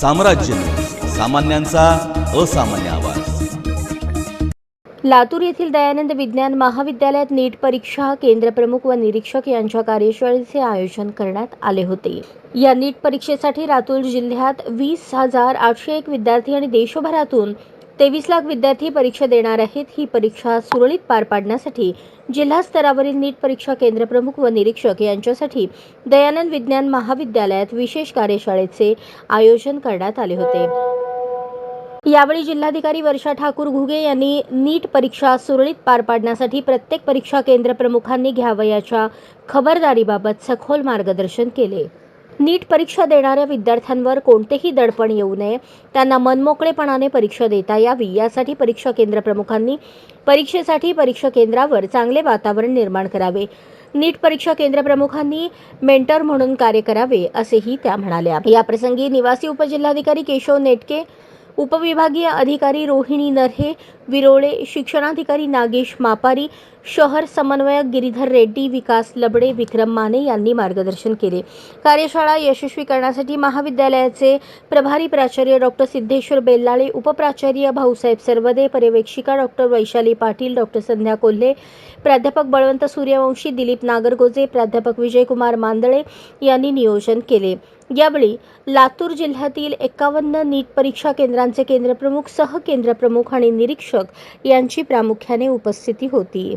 साम्राज्य. सामान्यांचा असामान्य आवाज. लातूर येथील दयानंद विज्ञान महाविद्यालयात नीट परीक्षा केंद्रप्रमुख व निरीक्षक यांच्या कार्यशाळेचे आयोजन करण्यात आले होते. या नीट परीक्षेसाठी लातूर जिल्ह्यात वीस हजार आठशे एक विद्यार्थी आणि देशभरातून तेवीस लाख विद्यार्थी परीक्षा देणार आहेत. ही परीक्षा सुरळीत पार पाडण्यासाठी जिल्हा स्तरावरील नीट परीक्षा केंद्रप्रमुख व निरीक्षक यांच्यासाठी दयानंद विज्ञान महाविद्यालयात विशेष कार्यशाळेचे आयोजन करण्यात आले होते. यावेळी जिल्हाधिकारी वर्षा ठाकूर घुगे यांनी नीट परीक्षा सुरळीत पार पाडण्यासाठी प्रत्येक परीक्षा केंद्र प्रमुखांनी घ्यावयाच्या खबरदारीबाबत सखोल मार्गदर्शन केले. नीट परीक्षा देणाऱ्या विद्यार्थ्यांवर कोणतेही दडपण येऊ नये. त्यांना मनमोकळेपणाने परीक्षा देता यावी. यासाठी परीक्षा केंद्र प्रमुखांनी परीक्षेसाठी परीक्षा केंद्रावर चांगले वातावरण निर्माण करावे. नीट परीक्षा केंद्र प्रमुखांनी मेंटर म्हणून कार्य करावे असेही त्या म्हणाल्या. याप्रसंगी निवासी उपजिल्हाधिकारी केशव नेटके उपविभागीय अधिकारी रोहिणी नरहे विरोळे शिक्षणाधिकारी नागेश मापारी शहर समन्वयक गिरीधर रेड्डी विकास लबडे विक्रम माने यांनी मार्गदर्शन केले. कार्यशाळा यशस्वी करण्यासाठी महाविद्यालयाचे प्रभारी प्राचार्य डॉक्टर सिद्धेश्वर बेल्लाळे उपप्राचार्य भाऊसाहेब सरवदे पर्यवेक्षिका डॉक्टर वैशाली पाटील डॉक्टर संध्या कोल्हे प्राध्यापक बळवंत सूर्यवंशी दिलीप नागरगोजे प्राध्यापक विजयकुमार मांदळे यांनी नियोजन केले. यावेळी लातूर जिल्ह्यातील एकावन्न नीट परीक्षा केंद्रांचे केंद्रप्रमुख सहकेंद्रप्रमुख आणि निरीक्षक यांची प्रामुख्याने उपस्थिती होती.